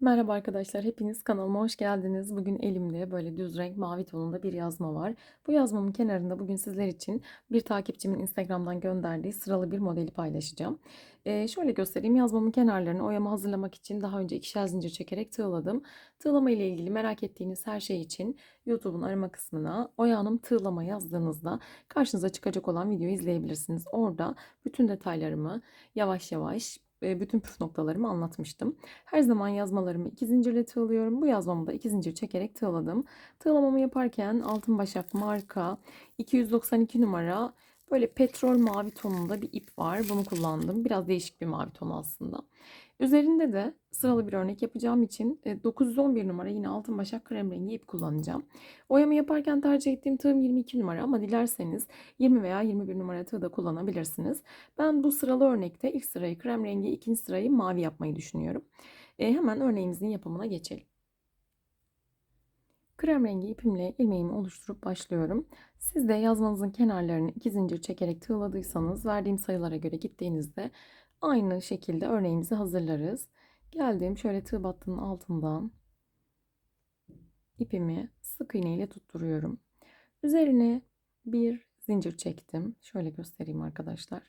Merhaba arkadaşlar, hepiniz kanalıma hoş geldiniz. Bugün elimde böyle düz renk mavi tonunda bir yazma var. Bu yazmamın kenarında bugün sizler için bir takipçimin Instagram'dan gönderdiği sıralı bir modeli paylaşacağım. Ee, şöyle göstereyim, yazmamın kenarlarını oyama hazırlamak için daha önce ikişer zincir çekerek tığladım. Tığlama ile ilgili merak ettiğiniz her şey için YouTube'un arama kısmına Oya Hanım tığlama yazdığınızda karşınıza çıkacak olan videoyu izleyebilirsiniz. Orada bütün detaylarımı yavaş yavaş bütün püf noktalarımı anlatmıştım. Her zaman yazmalarımı iki zincirle tığlıyorum. Bu yazmamı da iki zincir çekerek tığladım. Tığlamamı yaparken Altın Başak marka 292 numara böyle petrol mavi tonunda bir ip var. Bunu kullandım. Biraz değişik bir mavi ton aslında. Üzerinde de sıralı bir örnek yapacağım için 911 numara yine altın başak krem rengi ip kullanacağım. Oyamı yaparken tercih ettiğim tığım 22 numara ama dilerseniz 20 veya 21 numara tığ da kullanabilirsiniz. Ben bu sıralı örnekte ilk sırayı krem rengi, ikinci sırayı mavi yapmayı düşünüyorum. E, hemen örneğimizin yapımına geçelim. Krem rengi ipimle ilmeğimi oluşturup başlıyorum. Siz de yazmanızın kenarlarını iki zincir çekerek tığladıysanız verdiğim sayılara göre gittiğinizde aynı şekilde örneğimizi hazırlarız. Geldim şöyle tığ battının altından ipimi sık iğne ile tutturuyorum. Üzerine bir zincir çektim. Şöyle göstereyim arkadaşlar.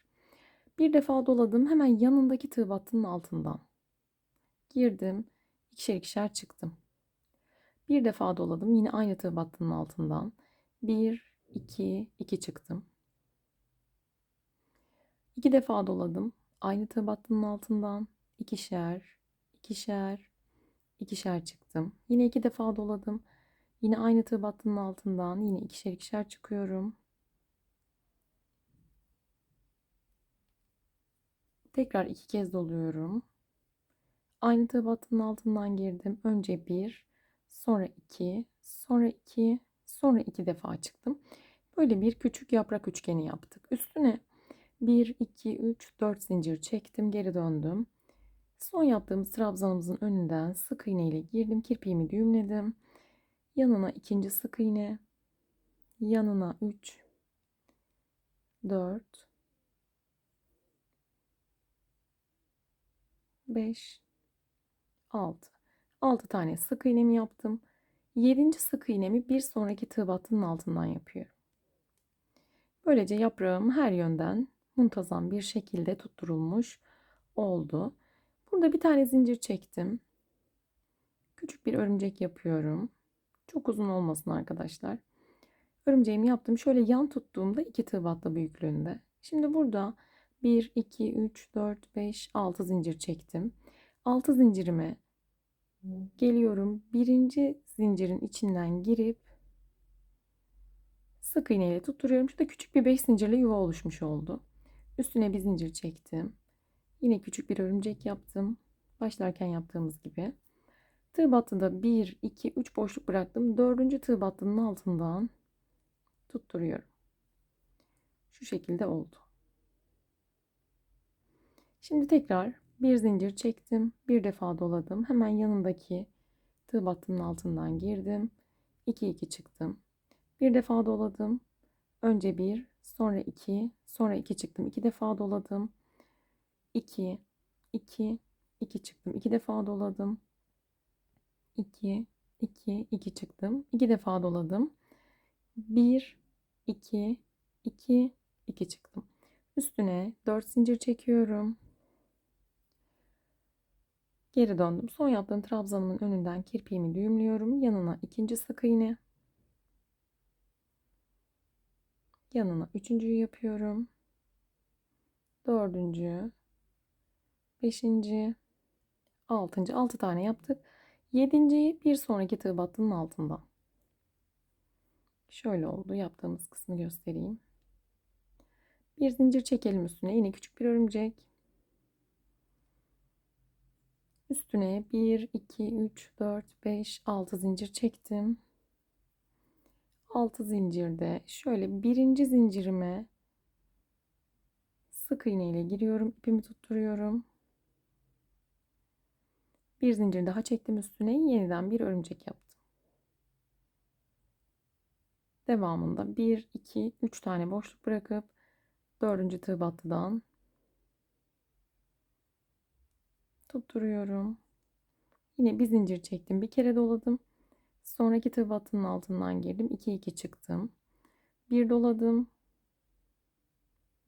Bir defa doladım. Hemen yanındaki tığ battının altından girdim. İkişer ikişer çıktım. Bir defa doladım. Yine aynı tığ altından. Bir, iki, iki çıktım. İki defa doladım. Aynı tığ altından. ikişer, ikişer, ikişer çıktım. Yine iki defa doladım. Yine aynı tığ altından. Yine ikişer ikişer çıkıyorum. Tekrar iki kez doluyorum. Aynı tığ altından girdim. Önce bir, sonra 2, sonra 2, sonra 2 defa çıktım. Böyle bir küçük yaprak üçgeni yaptık. Üstüne 1, 2, 3, 4 zincir çektim. Geri döndüm. Son yaptığımız trabzanımızın önünden sık iğne ile girdim. Kirpiğimi düğümledim. Yanına ikinci sık iğne. Yanına 3, 4, 5, 6. 6 tane sık iğnemi yaptım. 7. sık iğnemi bir sonraki tığ battının altından yapıyorum. Böylece yaprağım her yönden muntazam bir şekilde tutturulmuş oldu. Burada bir tane zincir çektim. Küçük bir örümcek yapıyorum. Çok uzun olmasın arkadaşlar. Örümceğimi yaptım. Şöyle yan tuttuğumda iki tığ battı büyüklüğünde. Şimdi burada 1, 2, 3, 4, 5, 6 zincir çektim. 6 zincirime Geliyorum. Birinci zincirin içinden girip sık iğne ile tutturuyorum. Şurada küçük bir 5 zincirle yuva oluşmuş oldu. Üstüne bir zincir çektim. Yine küçük bir örümcek yaptım. Başlarken yaptığımız gibi. Tığ battığında 1, 2, 3 boşluk bıraktım. Dördüncü tığ battının altından tutturuyorum. Şu şekilde oldu. Şimdi tekrar bir zincir çektim. Bir defa doladım. Hemen yanındaki tığ battının altından girdim. 2 2 çıktım. Bir defa doladım. Önce bir, sonra iki, sonra iki çıktım. İki defa doladım. 2 2 2 çıktım. İki defa doladım. 2 2 2 çıktım. İki defa doladım. 1 2 2 2 çıktım. Üstüne 4 zincir çekiyorum. Geri döndüm. Son yaptığım trabzanımın önünden kirpiğimi düğümlüyorum. Yanına ikinci sık iğne. Yanına üçüncüyü yapıyorum. Dördüncü. Beşinci. Altıncı. Altı tane yaptık. Yedinciyi bir sonraki tığ battının altında. Şöyle oldu. Yaptığımız kısmı göstereyim. Bir zincir çekelim üstüne. Yine küçük bir örümcek. Üstüne 1, 2, 3, 4, 5, 6 zincir çektim. 6 zincirde şöyle birinci zincirime sık iğne ile giriyorum. ipimi tutturuyorum. Bir zincir daha çektim üstüne. Yeniden bir örümcek yaptım. Devamında 1, 2, 3 tane boşluk bırakıp dördüncü tığ battıdan tutturuyorum. Yine bir zincir çektim. Bir kere doladım. Sonraki tığ altından girdim. 2 2 çıktım. Bir doladım.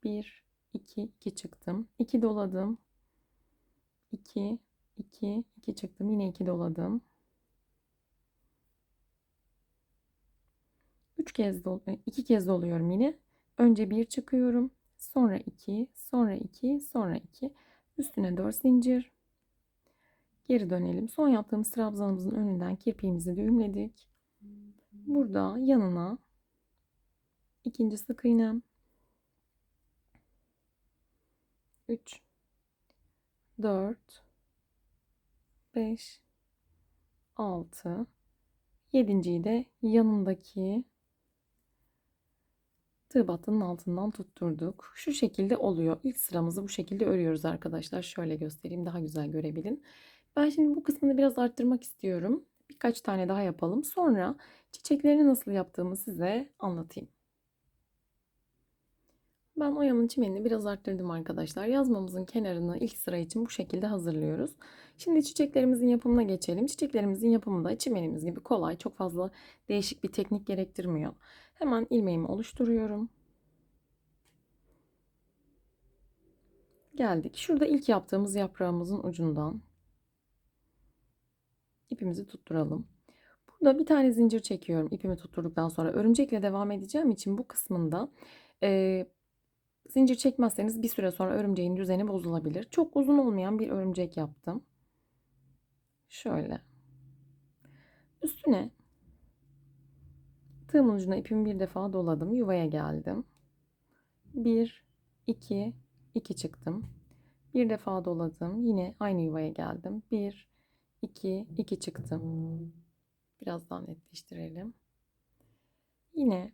1 2 2 çıktım. 2 doladım. 2 2 2 çıktım. Yine 2 doladım. 3 kez dol 2 kez doluyorum yine. Önce 1 çıkıyorum. Sonra 2, sonra 2, sonra 2. Üstüne 4 zincir. Geri dönelim. Son yaptığımız trabzanımızın önünden kirpiğimizi düğümledik. Burada yanına ikinci sık iğnem 3 4 5 6 7.yi de yanındaki tığ battının altından tutturduk. Şu şekilde oluyor. İlk sıramızı bu şekilde örüyoruz arkadaşlar. Şöyle göstereyim daha güzel görebilin. Ben şimdi bu kısmını biraz arttırmak istiyorum. Birkaç tane daha yapalım. Sonra çiçeklerini nasıl yaptığımı size anlatayım. Ben oyamın çimenini biraz arttırdım arkadaşlar. Yazmamızın kenarını ilk sıra için bu şekilde hazırlıyoruz. Şimdi çiçeklerimizin yapımına geçelim. Çiçeklerimizin yapımı da çimenimiz gibi kolay. Çok fazla değişik bir teknik gerektirmiyor. Hemen ilmeğimi oluşturuyorum. Geldik. Şurada ilk yaptığımız yaprağımızın ucundan ipimizi tutturalım. Burada bir tane zincir çekiyorum ipimi tutturduktan sonra. Örümcekle devam edeceğim için bu kısmında e, zincir çekmezseniz bir süre sonra örümceğin düzeni bozulabilir. Çok uzun olmayan bir örümcek yaptım. Şöyle. Üstüne tığımın ucuna ipimi bir defa doladım. Yuvaya geldim. 1, 2, 2 çıktım. Bir defa doladım. Yine aynı yuvaya geldim. 1, 2, 2 çıktım. Biraz daha netleştirelim. Yine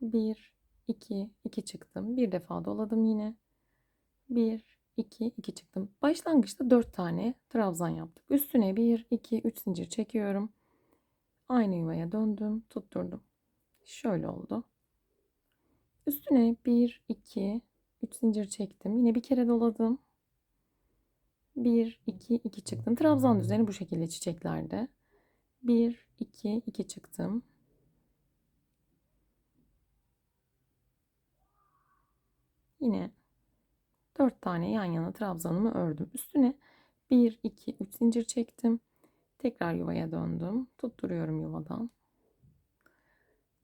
1, 2, 2 çıktım. Bir defa doladım yine. 1, 2, 2 çıktım. Başlangıçta 4 tane trabzan yaptık. Üstüne 1, 2, 3 zincir çekiyorum. Aynı yuvaya döndüm, tutturdum. Şöyle oldu. Üstüne 1, 2, 3 zincir çektim. Yine bir kere doladım. 1, 2, 2 çıktım. Trabzan düzeni bu şekilde çiçeklerde. 1, 2, 2 çıktım. Yine 4 tane yan yana trabzanımı ördüm. Üstüne 1, 2, 3 zincir çektim. Tekrar yuvaya döndüm. Tutturuyorum yuvadan.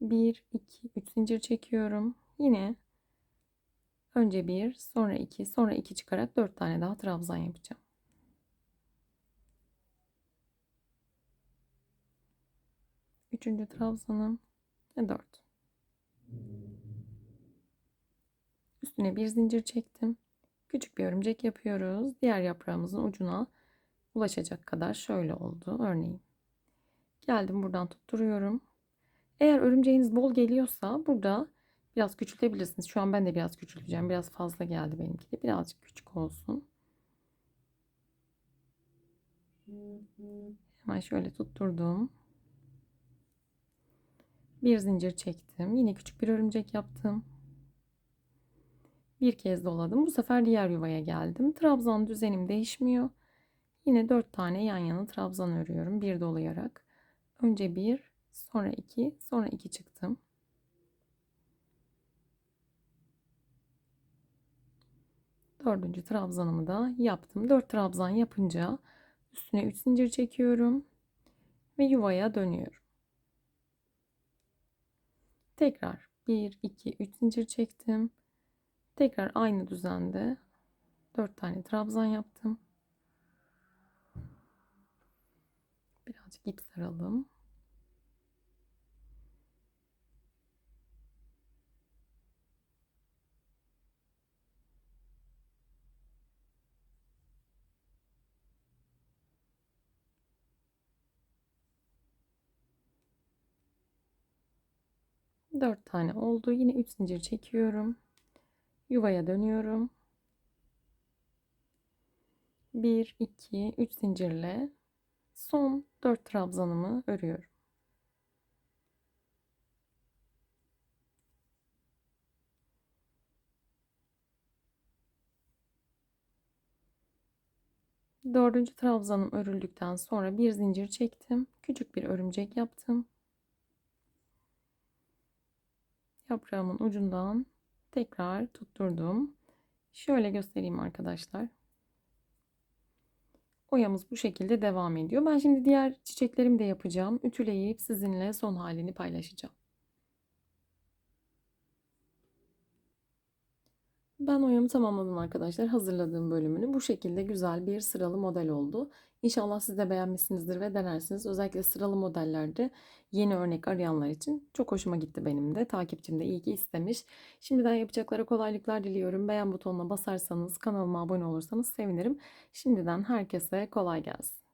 1, 2, 3 zincir çekiyorum. Yine önce 1, sonra 2, sonra 2 çıkarak 4 tane daha trabzan yapacağım. Üçüncü trabzanım ve 4. Üstüne bir zincir çektim. Küçük bir örümcek yapıyoruz. Diğer yaprağımızın ucuna ulaşacak kadar şöyle oldu örneğin. Geldim buradan tutturuyorum. Eğer örümceğiniz bol geliyorsa burada biraz küçültebilirsiniz. Şu an ben de biraz küçülteceğim. Biraz fazla geldi benimki de. Birazcık küçük olsun. Hemen şöyle tutturdum. Bir zincir çektim. Yine küçük bir örümcek yaptım. Bir kez doladım. Bu sefer diğer yuvaya geldim. Trabzan düzenim değişmiyor. Yine 4 tane yan yana trabzan örüyorum. Bir dolayarak. Önce bir, sonra iki, sonra iki çıktım. Dördüncü trabzanımı da yaptım. 4 trabzan yapınca üstüne 3 zincir çekiyorum ve yuvaya dönüyorum. Tekrar 1 2 3 zincir çektim. Tekrar aynı düzende 4 tane trabzan yaptım. Birazcık ip saralım. Dört tane oldu. Yine üç zincir çekiyorum. Yuvaya dönüyorum. 1, 2, 3 zincirle son 4 trabzanımı örüyorum. Dördüncü trabzanım örüldükten sonra bir zincir çektim. Küçük bir örümcek yaptım. Yaprağımın ucundan tekrar tutturdum. Şöyle göstereyim arkadaşlar. Oyamız bu şekilde devam ediyor. Ben şimdi diğer çiçeklerimi de yapacağım. Ütüleyip sizinle son halini paylaşacağım. Ben oyamı tamamladım arkadaşlar. Hazırladığım bölümünü. Bu şekilde güzel bir sıralı model oldu. İnşallah siz de beğenmişsinizdir ve denersiniz. Özellikle sıralı modellerde yeni örnek arayanlar için çok hoşuma gitti benim de. Takipçim de iyi ki istemiş. Şimdiden yapacaklara kolaylıklar diliyorum. Beğen butonuna basarsanız, kanalıma abone olursanız sevinirim. Şimdiden herkese kolay gelsin.